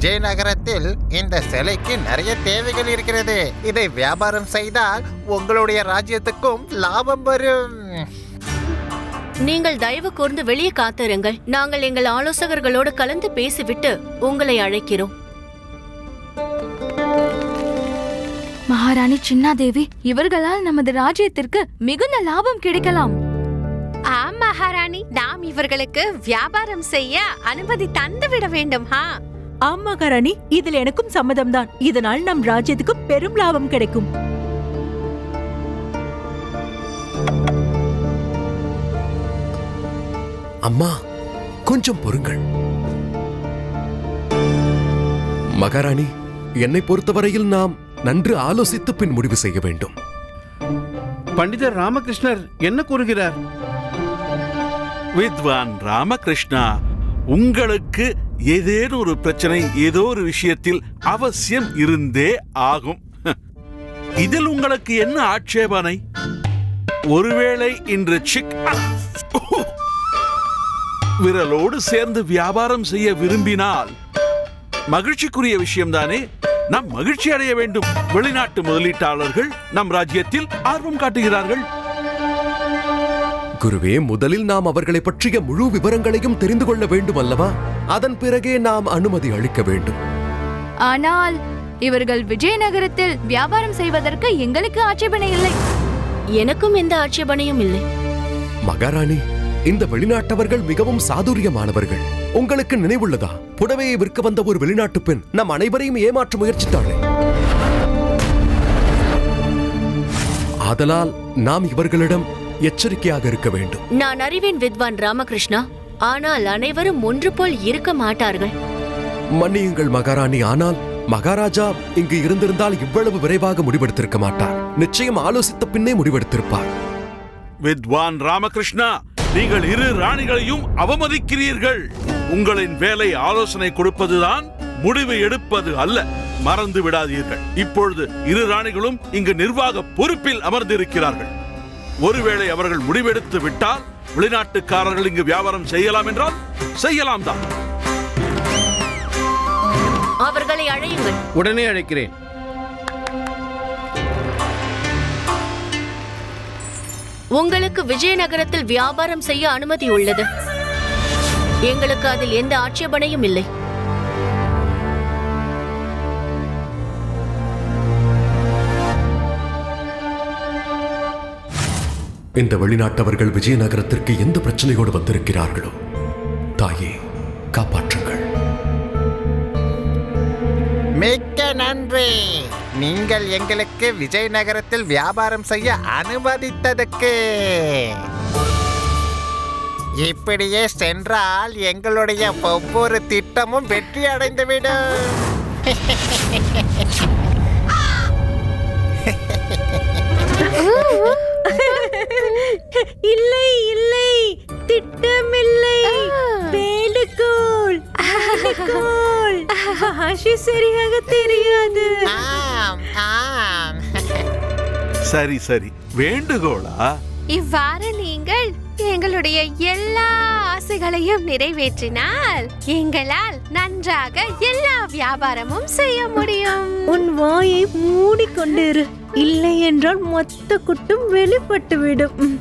விஜயநகரத்தில் இந்த சிலைக்கு நிறைய தேவைகள் இருக்கிறது. இதை வியாபாரம் செய்தால் உங்களுடைய ராஜ்யத்துக்கும் லாபம் வரும். நீங்கள் தயவு கூர்ந்து வெளியே காத்திருங்கள். நாங்கள் எங்கள் ஆலோசகர்களோடு கலந்து பேசிவிட்டு உங்களை அழைக்கிறோம். மகாராணி சின்னாதேவி இவர்களால் நமது ராஜ்யத்திற்கு மிகுந்த லாபம் கிடைக்கலாம். ஆம் மகாராணி. நாம் இவர்களுக்கு வியாபாரம் செய்ய அனுமதி தந்து விட வேண்டும் ஹா? ஆம் மகாராணி இதில் எனக்கும் சம்மதம்தான். இதனால் நம் ராஜ்யத்துக்கு பெரும் லாபம் கிடைக்கும். அம்மா கொஞ்சம் பொறுங்கள். மகாராணி என்னை பொறுத்தவரையில் நாம் நன்று ஆலோசித்து பின் முடிவு செய்ய வேண்டும். பண்டிதர் ராமகிருஷ்ணர் என்ன கூறுகிறார்? வித்வான் ராமகிருஷ்ணா உங்களுக்கு ஏதேனும் ஒரு பிரச்சனை ஏதோ ஒரு விஷயத்தில் அவசியம் இருந்தே ஆகும். இதில் உங்களுக்கு என்ன ஆட்சேபனை? ஒருவேளை இன்று சிக் விரலோடு சேர்ந்து வியாபாரம் செய்ய விரும்பினால் மகிழ்ச்சிக்குரிய விஷயம்தானே? நாம் மகிழ்ச்சி அடைய வேண்டும். வெளிநாட்டு முதலீட்டாளர்கள் நம் ராஜ்யத்தில் ஆர்வம் காட்டுகிறார்கள். குருவே முதலில் நாம் அவர்களை பற்றிய முழு விவரங்களையும் தெரிந்து கொள்ள வேண்டும் அல்லவா அதன் பிறகே நாம் அனுமதி அளிக்க வேண்டும். ஆனால் இவர்கள் விஜயநகரத்தில் வியாபாரம் செய்வதற்கு எங்களுக்கு ஆட்சேபனை இல்லை. எனக்கும் எந்த ஆட்சேபனையும் இல்லை. மகாராணி இந்த வெளிநாட்டவர்கள் மிகவும் சாதுரியமானவர்கள். உங்களுக்கு நினைவுள்ளதா? புடவையை விற்க வந்த ஒரு வெளிநாட்டு பெண் நம் அனைவரையும் ஏமாற்ற முயற்சித்தாளே. ஆதலால் நாம் இவர்களிடம் எச்சரிக்கையாக இருக்க வேண்டும். நான் அறிவேன் வித்வான் ராமகிருஷ்ணா. ஆனால் அனைவரும் ஒன்று போல் இருக்க மாட்டார்கள். மன்னியுங்கள் மகாராணி ஆனால் மகாராஜா இங்கு இருந்திருந்தால் இவ்வளவு விரைவாக முடிவெடுத்திருக்க மாட்டார். நிச்சயம் ஆலோசித்த பின்னே முடிவெடுத்திருப்பார். வித்வான் ராமகிருஷ்ணா நீங்கள் இரு ராணிகளையும் அவமதிக்கிறீர்கள். உங்களின் வேலை ஆலோசனை கொடுப்பதுதான் முடிவு எடுப்பது அல்ல. மறந்து விடாதீர்கள். இப்பொழுது இரு ராணிகளும் இங்கு நிர்வாக பொறுப்பில் அமர்ந்திருக்கிறார்கள். ஒருவேளை அவர்கள் முடிவெடுத்து விட்டால் வெளிநாட்டுக்காரர்கள் இங்கு வியாபாரம் செய்யலாம் என்றால் செய்யலாம் தான். அவர்களை அழையுங்கள். உடனே அழைக்கிறேன். உங்களுக்கு விஜயநகரத்தில் வியாபாரம் செய்ய அனுமதி உள்ளது. எங்களுக்கு அதில் எந்த ஆட்சேபனையும் இல்லை. இந்த வெளிநாட்டவர்கள் விஜயநகரத்திற்கு எந்த பிரச்சனையோடு வந்திருக்கிறார்களோ தாயே காப்பாற்றுங்கள். மிக்க நன்றி. நீங்கள் எங்களுக்கு விஜயநகரத்தில் வியாபாரம் செய்ய அனுமதித்ததுக்கு. இப்படியே சென்றால் எங்களுடைய ஒவ்வொரு திட்டமும் வெற்றி அடைந்துவிடும். இல்லை இல்லை. திட்டமில்லை. வேண்டுகோள் வேண்டுகோள் பாஷை சரியாக தெரியாது. ஆம் ஆம். சரி சரி. வேண்டுகோளா? இவ்வாறு நீங்கள் எங்களுடைய எல்லா ஆசைகளையும் நிறைவேற்றினால் எங்களால் நன்றாக எல்லா வியாபாரமும் செய்ய முடியும். உன் வாயை மூடிக்கொண்டிரு. இல்லை என்றால் மொத்த குட்டும் வெளிப்பட்டுவிடும்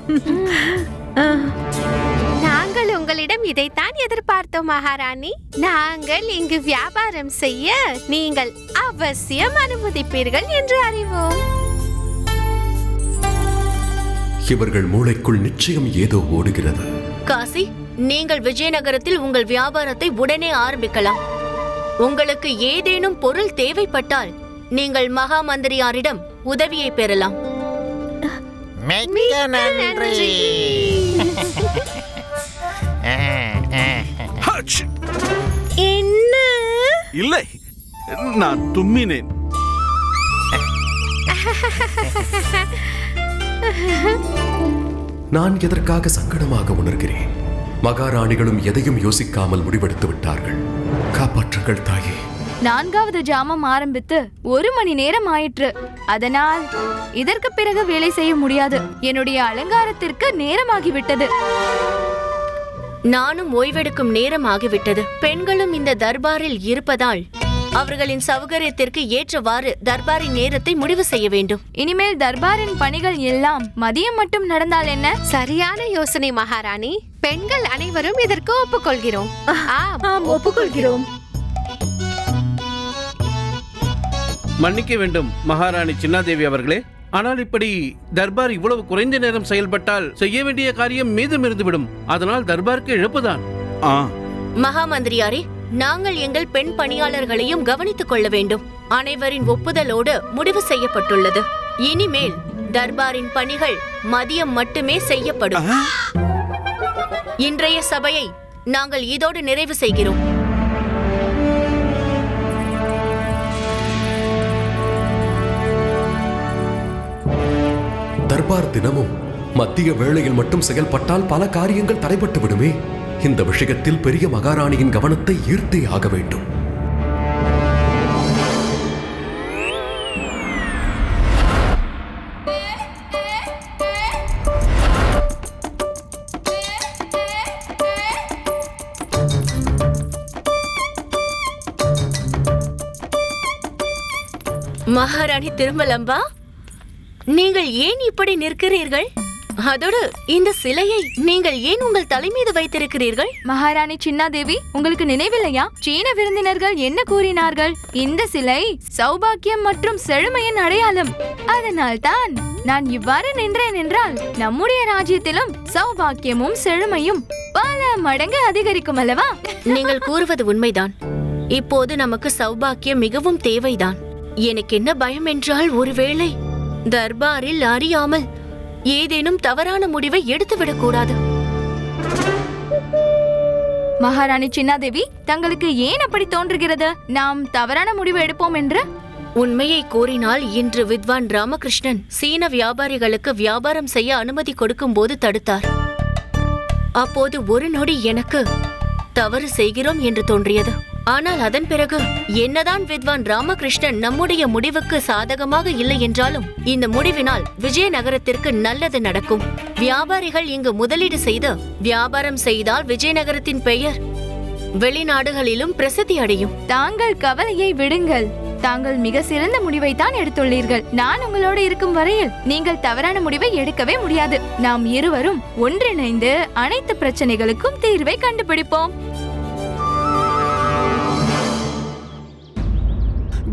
நாங்கள் உங்களிடம் இதைத்தான் எதிர்பார்த்தோம் மகாராணி. நாங்கள் இங்கு வியாபாரம் செய்ய நீங்கள் அவசியம் அனுமதிப்பீர்கள் என்று அறிவோம். இவர்கள் மூளைக்குள் நிச்சயம் ஏதோ ஓடுகிறது. காசி நீங்கள் விஜயநகரத்தில் உங்கள் வியாபாரத்தை உடனே ஆரம்பிக்கலாம். உங்களுக்கு ஏதேனும் பொருள் தேவைப்பட்டால் நீங்கள் மகா மந்திரியாரிடம் உதவியை பெறலாம். மிக்க நன்றி! என்ன? இல்லை நான் தும்மினேன். நான் எதற்காக சங்கடமாக உணர்கிறேன்? மகாராணிகளும் எதையும் யோசிக்காமல் முடிவெடுத்து விட்டார்கள். காப்பாற்றுங்கள் தாயே. நான்காவது ஜாமம் ஆரம்பித்து ஒரு மணி நேரம் ஆயிற்று. அதனால் இதற்கு பிறகு வேலை செய்ய முடியாது. என்னுடைய அலங்காரத்திற்கு நேரமாகிவிட்டது. நானும் ஓய்வெடுக்கும் நேரம் ஆகிவிட்டது பெண்களும் இந்த தர்பாரில் இருப்பதால் அவர்களின் சௌகரியத்திற்கு ஏற்றவாறு தர்பாரின் நேரத்தை முடிவு செய்ய வேண்டும். இனிமேல் தர்பாரின் பணிகள் எல்லாம் மதியம் மட்டும் நடந்தால் என்ன? சரியான யோசனை மகாராணி. பெண்கள் அனைவரும் இதற்கு ஒப்புக்கொள்கிறோம். ஆம், ஒப்புக்கொள்கிறோம். மன்னிக்க வேண்டும் மகாராணி சின்னாதேவி அவர்களே. ஆனால் இப்படி தர்பார் இவ்வளவு குறைந்த நேரம் செயல்பட்டால் செய்ய வேண்டிய காரியம் மீதம் இருந்துவிடும் அதனால் தர்பாருக்கு இழப்புதான். ஆ. மகாமந்திரியாரே நாங்கள் எங்கள் பெண் பணியாளர்களையும் கவனித்துக் கொள்ள வேண்டும். அனைவரின் ஒப்புதலோடு முடிவு செய்யப்பட்டுள்ளது. இனிமேல் தர்பாரின் பணிகள் மதியம் மட்டுமே செய்யப்படும். இன்றைய சபையை நாங்கள் இதோடு நிறைவு செய்கிறோம். தர்பார் தினமும் மத்திய வேளையில் மட்டும் செயல்பட்டால் பல காரியங்கள் தடைபட்டு விடுமே இந்த விஷயத்தில் பெரிய மகாராணியின் கவனத்தை ஈர்த்தே ஆக வேண்டும். மகாராணி திருமலம்பா நீங்கள் ஏன் இப்படி நிற்கிறீர்கள்? அதோடு இந்த சிலையை நீங்கள் ஏன் உங்கள் தலை மீது வைத்திருக்கிறீர்கள்? மகாராணி சின்னாதேவி உங்களுக்கு நினைவில்லையா? சீன விருந்தினர்கள் என்ன கூறினார்கள்? இந்த சிலை சௌபாக்கியம் மற்றும் செழுமையின் அடையாளம். அதனால்தான் நான் இவ்வாறு நின்றேன் என்றால் நம்முடைய ராஜ்யத்திலும் சௌபாக்கியமும் செழுமையும் பல மடங்கு அதிகரிக்கும் அல்லவா? நீங்கள் கூறுவது உண்மைதான். இப்போது நமக்கு சௌபாக்கியம் மிகவும் தேவைதான். எனக்கு என்ன பயம் என்றால் ஒருவேளை தர்பாரில் அறியாமல் ஏதேனும் தவறான முடிவை எடுத்துவிடக் கூடாது மகாராணி சின்னாதேவி தங்களுக்கு ஏன் அப்படி தோன்றுகிறது? நாம் தவறான முடிவு எடுப்போம் என்று? உண்மையை கூறினால் இன்று வித்வான் ராமகிருஷ்ணன் சீன வியாபாரிகளுக்கு வியாபாரம் செய்ய அனுமதி கொடுக்கும்போது தடுத்தார். அப்போது ஒரு நொடி எனக்கு தவறு செய்கிறோம் என்று தோன்றியது. ஆனால் அதன் பிறகு என்னதான் வித்வான் ராமகிருஷ்ணன் நம்முடைய முடிவுக்கு சாதகமாக இல்லை என்றாலும் இந்த முடிவினால் விஜயநகரத்திற்கு நல்லது நடக்கும். வியாபாரிகள் இங்கு முதலீடு செய்து வியாபாரம் செய்தால் விஜயநகரத்தின் பெயர் வெளிநாடுகளிலும் பிரசித்தி அடையும். தாங்கள் கவலையை விடுங்கள். தாங்கள் மிக சிறந்த முடிவை தான் எடுத்துள்ளீர்கள். நான் உங்களோடு இருக்கும் வரையில் நீங்கள் தவறான முடிவை எடுக்கவே முடியாது. நாம் இருவரும் ஒன்றிணைந்து அனைத்து பிரச்சனைகளுக்கும் தீர்வை கண்டுபிடிப்போம்.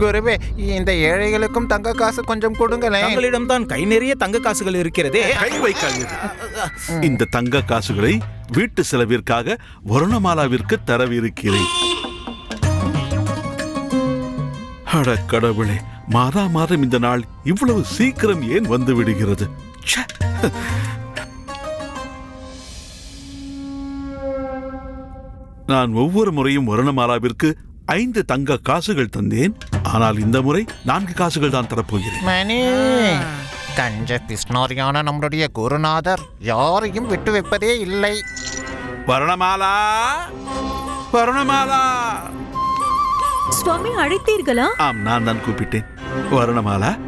குருவே இந்த ஏழைகளுக்கும் தங்க காசு கொஞ்சம் கொடுங்களேன். தங்களிடம் தான் கை நிறைய தங்க காசுகள் இருக்கிறதே. கை வைக்காதீர்கள் இந்த தங்க காசுகளை வீட்டு செலவிற்காக வருணமாலாவிற்கு தரவிருக்கிறேன். அட கடவுளே மாதா மாதம் இந்த நாள் இவ்வளவு சீக்கிரம் ஏன் வந்து விடுகிறது. நான் ஒவ்வொரு முறையும் வருணமாலாவிற்கு ஐந்து தங்க காசுகள் தந்தேன். ஆனால் இந்த முறை நான்கு காசுகள் தான் தரப்போகிறேன். மணி. கஞ்ச பிஸ்னாரியான நம்மளுடைய குருநாதர் யாரையும் விட்டு வைப்பதே இல்லை. வருணமாலா! வருணமாலா! சுவாமி அழைத்தீர்களா? ஆம் நான் தான் கூப்பிட்டேன். வருணமாலா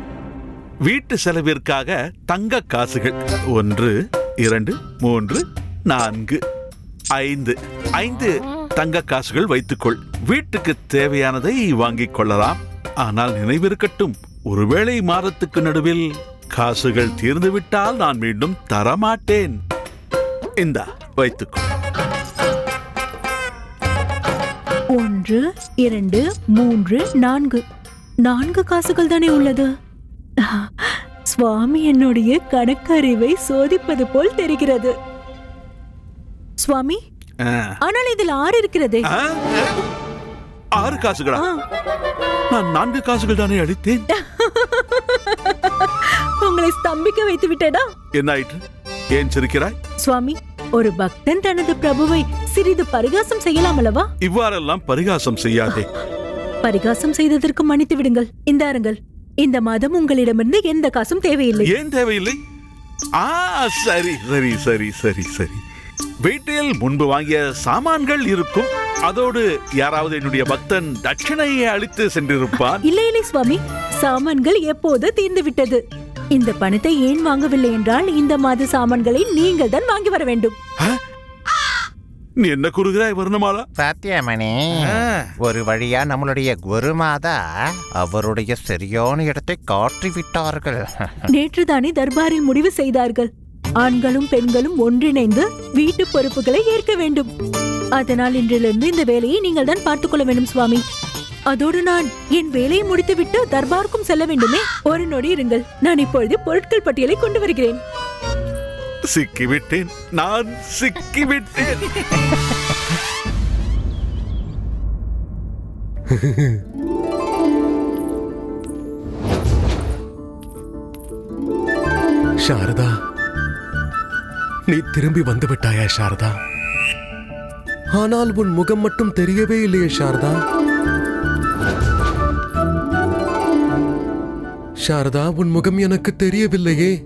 வீட்டு செலவிற்காக தங்க காசுகள் ஒன்று இரண்டு மூன்று நான்கு ஐந்து ஐந்து தங்க காசுகள் வைத்துக்கொள். வீட்டுக்கு தேவையானதை வாங்கிக் கொள்ளலாம். ஆனால் நினைவிருக்கட்டும் ஒருவேளை மாதத்துக்கு நடுவில் காசுகள் தீர்ந்துவிட்டால் நான் மீண்டும் தரமாட்டேன். இந்தா வைத்துக்கொள். ஒன்று இரண்டு மூன்று நான்கு. நான்கு காசுகள் தானே உள்ளது? சுவாமி என்னுடைய கணக்கறிவை சோதிப்பது போல் தெரிகிறது. சுவாமி. ஆனால் இதில் ஆறு இருக்கிறதே? ஆறு காசுகளா? நான் நான்கு காசுகள் தானே அளித்தேன்? உங்களை ஸ்தம்பிக்க வைத்து விட்டேனா? என்ன ஆயிற்று ஏன் சிரிக்கிறாய்? சுவாமி ஒரு பக்தன் தனது பிரபுவை சிறிது பரிகாசம் செய்யலாம் அல்லவா? இவ்வாறெல்லாம் பரிகாசம் செய்யாதே. பரிகாசம் செய்ததற்கு மன்னித்து விடுங்கள். இந்தாருங்கள் இந்த மாதம் உங்களிடமிருந்து எந்த காசும் தேவையில்லை. ஏன் தேவையில்லை? ஆ சரி சரி சரி சரி சரி. வீட்டில் முன்பு வாங்கிய சாமான்கள் இருக்கும். அதோடு யாராவது என்னுடைய பக்தன் தட்சிணையை அளித்து சென்றிருப்பான் இல்லை இல்லை சுவாமி. சாமான்கள் எப்போது தீர்ந்து விட்டது இந்த பணத்தை ஏன் வாங்கவில்லை என்றால் இந்த மாத சாமான்களை நீங்கள் தான் வாங்கி வர வேண்டும். நீ என்ன கூறுகிறாய் வர்ணமாலா? சத்தியமணி. ஒரு வழியா நம்மளுடைய குருமாதா அவருடைய சரியான இடத்தை காட்டி விட்டார்கள். நேற்றுதானே தர்பாரில் முடிவு செய்தார்கள். ஆண்களும் பெண்களும் ஒன்றிணைந்து வீட்டு பொறுப்புகளை ஏற்க வேண்டும். அதனால் இன்றிலிருந்து இந்த வேலையை நீங்கள் தான் பார்த்துக் கொள்ள வேண்டும் சுவாமி. அதோடு நான் என் வேலையை முடித்துவிட்டு தர்பாருக்கும் செல்ல வேண்டுமே. ஒரு நொடி இருங்கள். நான் இப்பொழுது பொருட்கள் பட்டியலை கொண்டு வருகிறேன். சிக்கிவிட்டேன். நான் சிக்கிவிட்டேன். சாரதா நீ திரும்பி வந்து விட்டாயா சாரதா? ஆனால் உன் முகம் மட்டும் தெரியவே இல்லையே சாரதா. சாரதா உன் முகம் எனக்கு தெரியவில்லையே.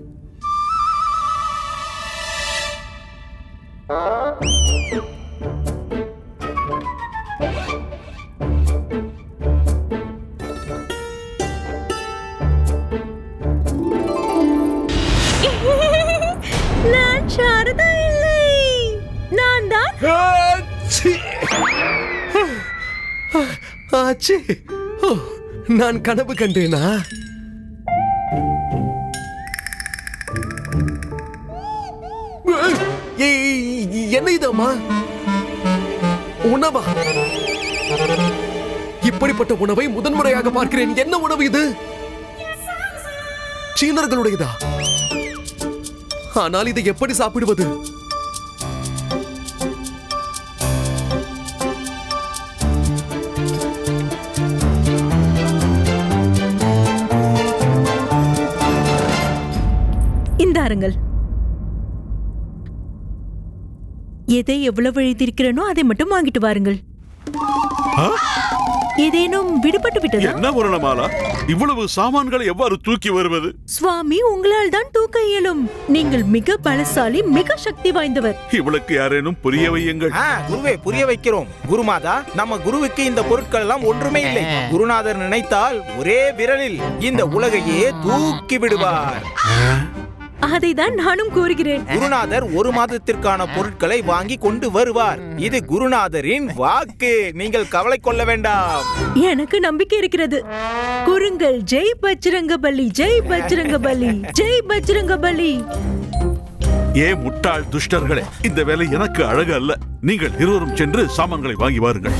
நான் கனவு கண்டேனா? ஏய், என்ன இதம்மா உணவா? இப்படிப்பட்ட உணவை முதன்முறையாக பார்க்கிறேன். என்ன உணவு இது? சீனர்களுடையதா? ஆனால் இதை எப்படி சாப்பிடுவது? இந்தாருங்கள் எதை எவ்வளவு எழுதியிருக்கிறேனோ அதை மட்டும் வாங்கிட்டு வாருங்கள்? ஏதேனும் விடுபட்டு விட்டதா? என்ன வர்ணமாலா இவ்வளவு சாமான்களை எவ்வாறு தூக்கி வருவது? சுவாமி உங்களால் தான் தூக்க இயலும். நீங்கள் மிக பலசாலி மிக சக்தி வாய்ந்தவர். இவளுக்கு யாரேனும் புரிய வையுங்கள். குருவே புரிய வைக்கிறோம். குருமாதா நம்ம குருவுக்கு இந்த பொருட்கள் எல்லாம் ஒன்றுமே இல்லை. குருநாதர் நினைத்தால் ஒரே விரலில் இந்த உலகையே தூக்கி விடுவார். அதை தான் நானும் கூறுகிறேன் குருநாதர் ஒரு மாதத்திற்கான பொருட்களை வாங்கி கொண்டு வருவார். இது குருநாதரின் வாக்கு. நீங்கள் கவலை கொள்ள வேண்டாம். எனக்கு நம்பிக்கை இருக்கிறது. கூறுங்கள் ஜெய் பஜ்ரங்க பலி ஜெய் பஜ்ரங்க பலி ஜெய் பஜ்ரங்க பலி ஏ முட்டாள் துஷ்டர்களே இந்த வேலை எனக்கு அழகு அல்ல. நீங்கள் இருவரும் சென்று சாமான்களை வாங்கி வாருங்கள்.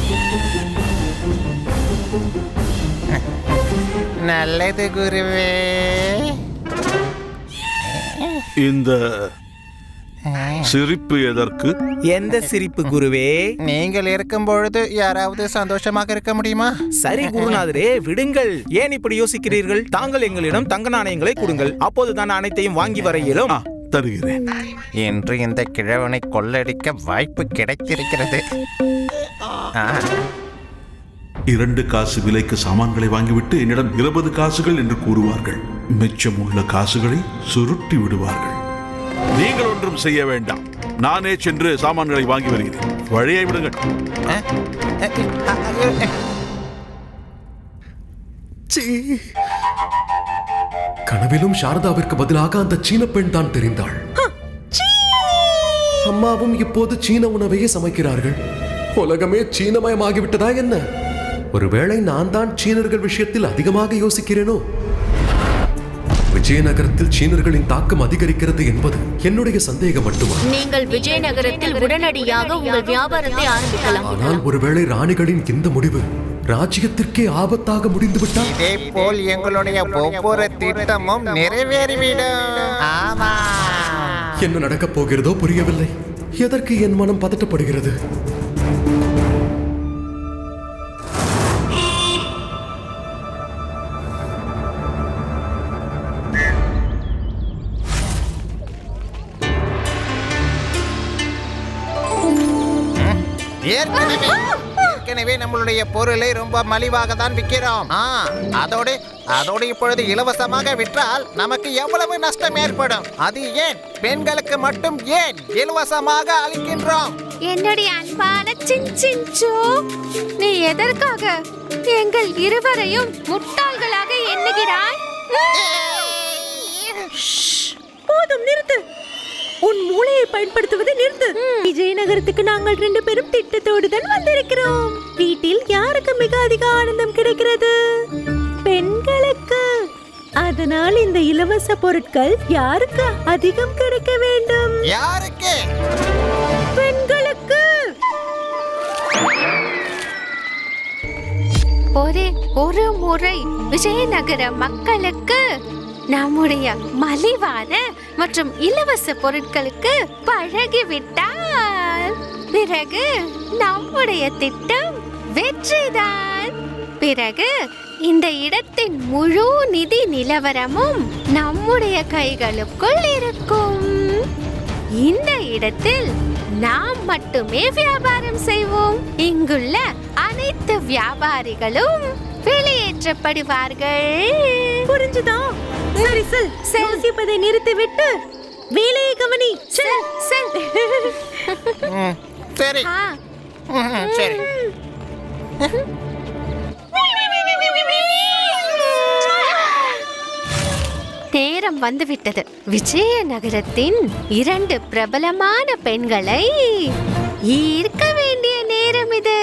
நல்லது குருவே. இந்த சிரிப்பு எதற்கு? எந்த சிரிப்பு குருவே? நீங்கள் இருக்கும் பொழுது யாராவது சந்தோஷமாக இருக்க முடியுமா? சரி குருநாதரே விடுங்கள். ஏன் இப்படி யோசிக்கிறீர்கள்? தாங்கள் எங்களிடம் தங்க நாணயங்களை கொடுங்கள். அப்போதுதான் அனைத்தையும் வாங்கி வர இயலும். தருகிறேன். இன்று இந்த கிழவனை கொள்ளடிக்க வாய்ப்பு கிடைத்திருக்கிறது. ஆ, இரண்டு காசு விலைக்கு சாமான்களை வாங்கிவிட்டு என்னிடம் இருபது காசுகள் என்று கூறுவார்கள். மிச்சமுள்ள காசுகளை சுருட்டி விடுவார்கள். நீங்கள் ஒன்றும் செய்ய வேண்டாம். நானே சென்று சாமான்களை வாங்கி வருகிறேன். வழியை விடுங்கள். கனவிலும் சாரதாவிற்கு பதிலாக அந்த சீன பெண் தான் தெரிந்தாள். அம்மாவும் இப்போது சீன உணவையே சமைக்கிறார்கள். உலகமே சீனமயமாகிவிட்டதா என்ன? ஒருவேளை நான் தான் சீனர்கள் விஷயத்தில் அதிகமாக யோசிக்கிறேனோ? விஜயநகரத்தில் சீனர்களின் தாக்கம் அதிகரிக்கிறது என்பது என்னுடைய சந்தேகம் மட்டுமா? நீங்கள் விஜயநகரத்தில் உடனடியாக உங்கள் வியாபாரத்தை ஆரம்பிக்கலாம். ஆனால் ஒருவேளை ராணிகளின் இந்த முடிவு ராஜ்யத்திற்கே ஆபத்தாக முடிந்துவிட்டால்? இதே போல் எங்களுடைய ஒவ்வொரு திட்டமும் நிறைவேறிவிடும். ஆமா. என்ன நடக்கப் போகிறதோ புரியவில்லை. எதற்கு என் மனம் பதட்டப்படுகிறது? ஏற்கனவே ஏற்கனவே நம்மளுடைய பொருளை ரொம்ப மலிவாக தான் விற்கிறோம். ஆ, அதோடு அதோடு இப்பொழுது இலவசமாக விற்றால் நமக்கு எவ்வளவு நஷ்டம் ஏற்படும்? அது ஏன்? பெண்களுக்கு மட்டும் ஏன் இலவசமாக அளிக்கின்றோம்? என்னுடைய அன்பான சின்சின்சு நீ எதற்காக எங்கள் இருவரையும் முட்டாள்களாக எண்ணுகிறாய்? போதும் நிறுத்து. உன் மூளையை பயன்படுத்துவதை நிறுத்து. விஜயநகரத்துக்கு நாங்கள் ரெண்டு பேரும் திட்டத்தோடு தான் வந்திருக்கிறோம். வீட்டில் யாருக்கு மிக அதிக ஆனந்தம் கிடைக்கிறது? பெண்களுக்கு. அதனால் இந்த இலவச பொருட்கள் யாருக்கு அதிகம் கிடைக்க வேண்டும்? யாருக்கு? பெண்களுக்கு. ஒரே ஒரு முறை விஜயநகர மக்களுக்கு நம்முடைய மலிவான மற்றும் இலவச பொருட்களுக்கு பழகிவிட்டால். பிறகு நம்முடைய திட்டம் வெற்றிதான். பிறகு இந்த இடத்தின் முழு நிதி நிலவரமும் நம்முடைய கைகளுக்குள் இருக்கும். இந்த இடத்தில் நாம் மட்டுமே வியாபாரம் செய்வோம். இங்குள்ள அனைத்து வியாபாரிகளும் வெளியேற்றப்படுவார்கள். புரிஞ்சுதான் சரி செல் யோசிப்பதை நிறுத்திவிட்டு வேலையை கவனி செல் செல். சரி. சரி. நேரம் வந்துவிட்டது. விஜயநகரத்தின் இரண்டு பிரபலமான பெண்களை ஈர்க்க வேண்டிய நேரம் இது.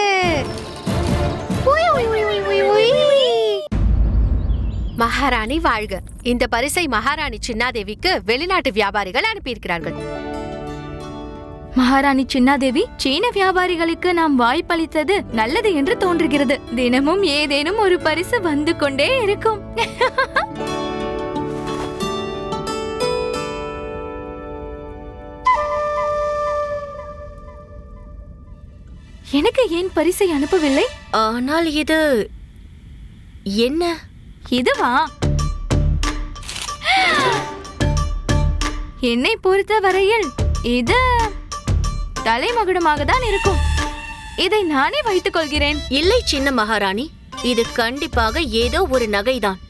மகாராணி வாழ்க. இந்த பரிசை மகாராணி சின்னாதேவிக்கு வெளிநாட்டு வியாபாரிகள் அனுப்பியிருக்கிறார்கள். மகாராணி சின்னாதேவி சீன வியாபாரிகளுக்கு நாம் வாய்ப்பளித்தது நல்லது என்று தோன்றுகிறது. தினமும் ஏதேனும் ஒரு பரிசு வந்து கொண்டே இருக்கும். எனக்கு ஏன் பரிசை அனுப்பவில்லை? ஆனால் இது என்ன? இதுவா? என்னை பொறுத்த வரையில் இது தலைமகுடமாக தான் இருக்கும். இதை நானே வைத்துக் கொள்கிறேன். இல்லை சின்ன மகாராணி. இது கண்டிப்பாக ஏதோ ஒரு நகைதான்.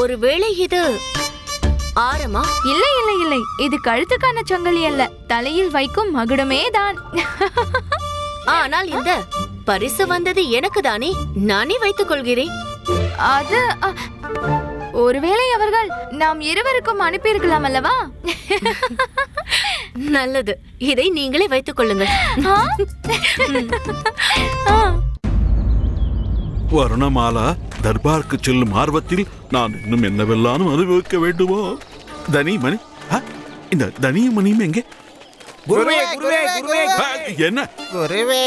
ஒருவேளை இது ஆரமா? இல்லை இல்லை இல்லை. இது கழுத்துக்கான சங்கிலி அல்ல. தலையில் வைக்கும் மகுடமே தான் ஆனால் இந்த பரிசு வந்தது எனக்கு தானே? நானே வைத்துக் கொள்கிறேன். அது அ, ஒருவேளை அவர்கள் நாம் இருவருக்கும் அனுப்பியிருக்கலாம் அல்லவா? நல்லது. இதை நீங்களே வைத்துக் கொள்ளுங்கள். வருணமாலா தர்பாருக்கு செல்லும் ஆர்வத்தில் நான் இன்னும் என்னவெல்லாம் அனுபவிக்க வேண்டுமோ? தனி மணி ஆ, இந்த தனியும் மணியும் எங்கே? குருவே குருவே குருவே ஆ, என்ன? குருவே.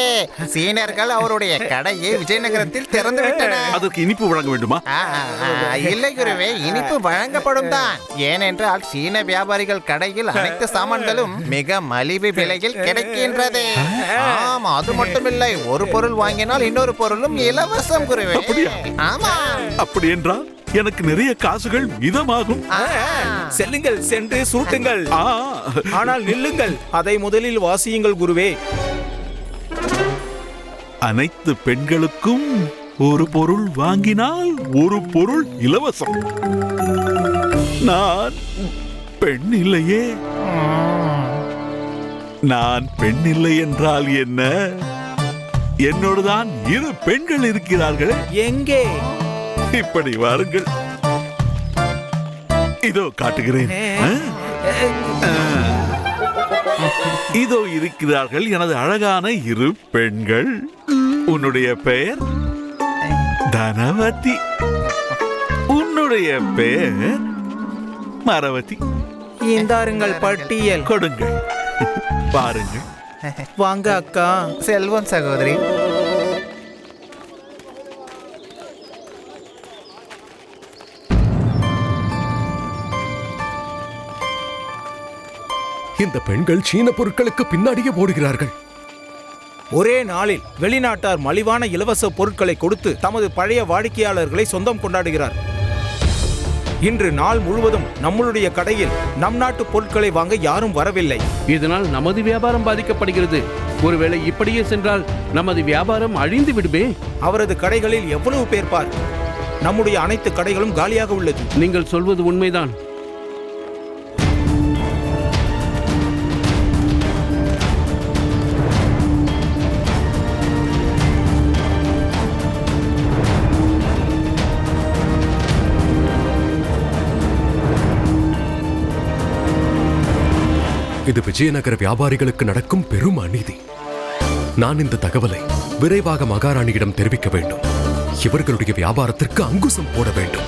சீனர்கள் அவருடைய கடையை விஜயநகரத்தில் திறந்து விட்டனர் அதற்கு இனிப்பு வழங்க வேண்டுமா? இல்லை குருவே இனிப்பு வழங்கப்படும் தான். ஏனென்றால் சீன வியாபாரிகள் கடையில் அனைத்து சாமான்களும் மிக மலிவு விலையில் கிடைக்கின்றது. ஆமா அது மட்டுமில்லை ஒரு பொருள் வாங்கினால் இன்னொரு பொருளும் இலவசம் குருவே? ஆமா அப்படி என்றால் எனக்கு நிறைய காசுகள் மிதமாகும். செல்லுங்கள் சென்று சுருட்டுங்கள். ஆனால் நில்லுங்கள் அதை முதலில் வாசியுங்கள் குருவே. அனைத்து பெண்களுக்கும் ஒரு பொருள் வாங்கினால் ஒரு பொருள் இலவசம். நான் பெண் இல்லையே. நான் பெண் இல்லை என்றால் என்ன? என்னோடுதான் இரு பெண்கள் இருக்கிறார்கள். எங்கே? இப்படி வாருங்கள். இதோ காட்டுகிறேன். இதோ இருக்கிறார்கள் எனது அழகான இரு பெண்கள். உன்னுடைய பெயர்? தனவதி. உன்னுடைய பெயர்? மரவதி. இந்தாருங்கள் பட்டியல். கொடுங்கள். பாருங்கள். வாங்க அக்கா. செல்வம் சகோதரி. இந்த பெண்கள் சீன பொருட்களுக்கு பின்னாடியே ஓடுகிறார்கள். ஒரே நாளில் வெளிநாட்டார் மலிவான இலவச பொருட்களை கொடுத்து தமது பழைய வாடிக்கையாளர்களை சொந்தம் கொண்டாடுகிறார். இன்று நாள் முழுவதும் நம்மளுடைய கடையில் நம் நாட்டு பொருட்களை வாங்க யாரும் வரவில்லை. இதனால் நமது வியாபாரம் பாதிக்கப்படுகிறது. ஒருவேளை இப்படியே சென்றால் நமது வியாபாரம் அழிந்து விடுமே? அவரது கடைகளில் எவ்வளவு பேர் பார்? நம்முடைய அனைத்து கடைகளும் காலியாக உள்ளது. நீங்கள் சொல்வது உண்மைதான். இது விஜயநகர வியாபாரிகளுக்கு நடக்கும் பெரும் அநீதி. நான் இந்த தகவலை விரைவாக மகாராணியிடம் தெரிவிக்க வேண்டும். இவர்களுடைய வியாபாரத்திற்கு அங்குசம் போட வேண்டும்.